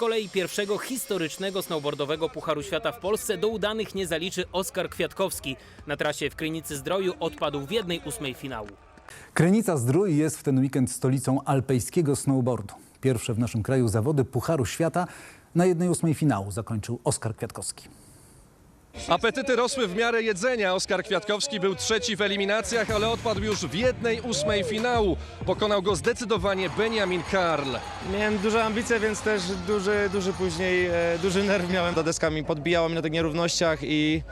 kolei pierwszego historycznego snowboardowego Pucharu Świata w Polsce do udanych nie zaliczy Oskar Kwiatkowski. Na trasie w Krynicy Zdroju odpadł w jednej ósmej finału. Krynica Zdrój jest w ten weekend stolicą alpejskiego snowboardu. Pierwsze w naszym kraju zawody Pucharu Świata na jednej ósmej finału zakończył Oskar Kwiatkowski. Apetyty rosły w miarę jedzenia. Oskar Kwiatkowski był trzeci w eliminacjach, ale odpadł już w jednej ósmej finału. Pokonał go zdecydowanie Benjamin Karl. Miałem duże ambicje, więc też duży, duży później, e, duży nerw miałem za deskami. Podbijało mnie na tych nierównościach i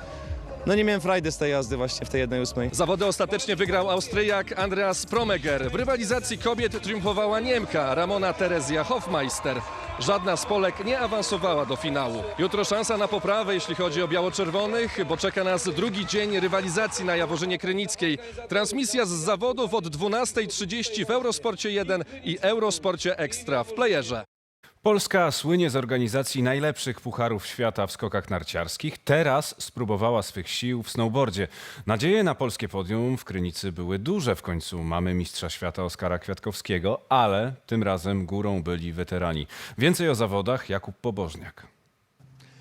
no nie miałem frajdy z tej jazdy właśnie w tej jednej ósmej. Zawody ostatecznie wygrał Austriak Andreas Promeger. W rywalizacji kobiet triumfowała Niemka Ramona Terezja Hofmeister. Żadna z Polek nie awansowała do finału. Jutro szansa na poprawę, jeśli chodzi o biało-czerwonych, bo czeka nas drugi dzień rywalizacji na Jaworzynie Krynickiej. Transmisja z zawodów od 12.30 w Eurosporcie 1 i Eurosporcie Ekstra w playerze. Polska słynie z organizacji najlepszych pucharów świata w skokach narciarskich. Teraz spróbowała swych sił w snowboardzie. Nadzieje na polskie podium w Krynicy były duże. W końcu mamy mistrza świata Oskara Kwiatkowskiego, ale tym razem górą byli weterani. Więcej o zawodach Jakub Pobożniak.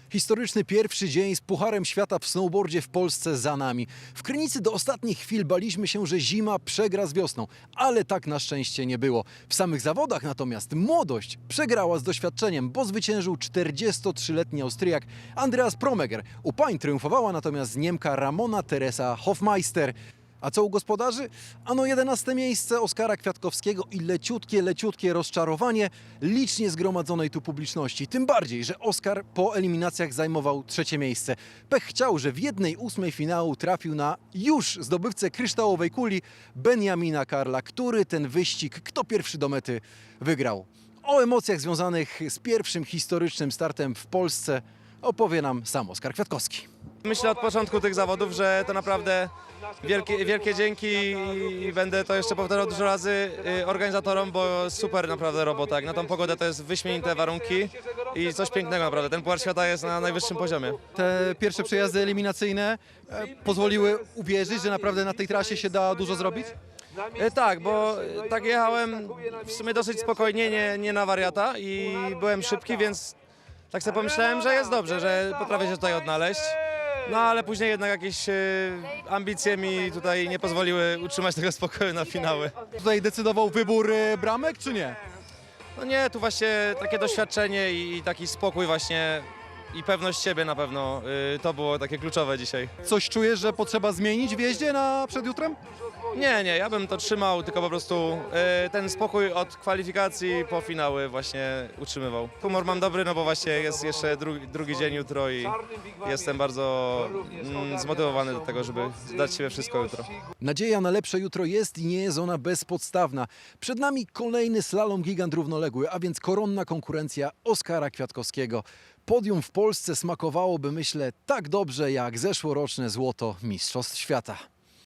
Historyczny pierwszy dzień z Pucharem Świata w snowboardzie w Polsce za nami. W Krynicy do ostatnich chwil baliśmy się, że zima przegra z wiosną, ale tak na szczęście nie było. W samych zawodach natomiast młodość przegrała z doświadczeniem, bo zwyciężył 43-letni Austriak Andreas Promeger. U pań triumfowała natomiast Niemka Ramona Teresa Hofmeister. A co u gospodarzy? Ano 11 miejsce Oskara Kwiatkowskiego i leciutkie, leciutkie rozczarowanie licznie zgromadzonej tu publiczności. Tym bardziej, że Oskar po eliminacjach zajmował trzecie miejsce. Pech chciał, że w jednej ósmej finału trafił na już zdobywcę kryształowej kuli Benjamina Karla, który ten wyścig, kto pierwszy do mety, wygrał. O emocjach związanych z pierwszym historycznym startem w Polsce opowie nam sam Oskar Kwiatkowski. Myślę od początku tych zawodów, że to naprawdę wielkie, wielkie dzięki i będę to jeszcze powtarzał dużo razy y, organizatorom, bo super naprawdę robota. Jak na tą pogodę to jest wyśmienite warunki i coś pięknego naprawdę. Ten Puchar Świata jest na najwyższym poziomie. te pierwsze przejazdy eliminacyjne e, pozwoliły uwierzyć, że naprawdę na tej trasie się da dużo zrobić? E, Tak, bo e, tak jechałem w sumie dosyć spokojnie, nie, nie na wariata i byłem szybki, więc tak sobie pomyślałem, że jest dobrze, że potrafię się tutaj odnaleźć. No ale później jednak jakieś e, ambicje mi tutaj nie pozwoliły utrzymać tego spokoju na finały. Tutaj decydował wybór e, bramek, czy nie? No nie, tu właśnie takie doświadczenie i taki spokój właśnie i pewność siebie na pewno y, to było takie kluczowe dzisiaj. Coś czujesz, że potrzeba zmienić w jeździe na przed jutrem? Nie, nie, ja bym to trzymał, tylko po prostu y, ten spokój od kwalifikacji po finały właśnie utrzymywał. Humor mam dobry, no bo właśnie jest jeszcze drugi, drugi dzień jutro i jestem bardzo mm, zmotywowany do tego, żeby dać siebie wszystko jutro. Nadzieja na lepsze jutro jest i nie jest ona bezpodstawna. Przed nami kolejny slalom gigant równoległy, a więc koronna konkurencja Oskara Kwiatkowskiego. Podium w Polsce smakowałoby, myślę, tak dobrze jak zeszłoroczne złoto Mistrzostw Świata.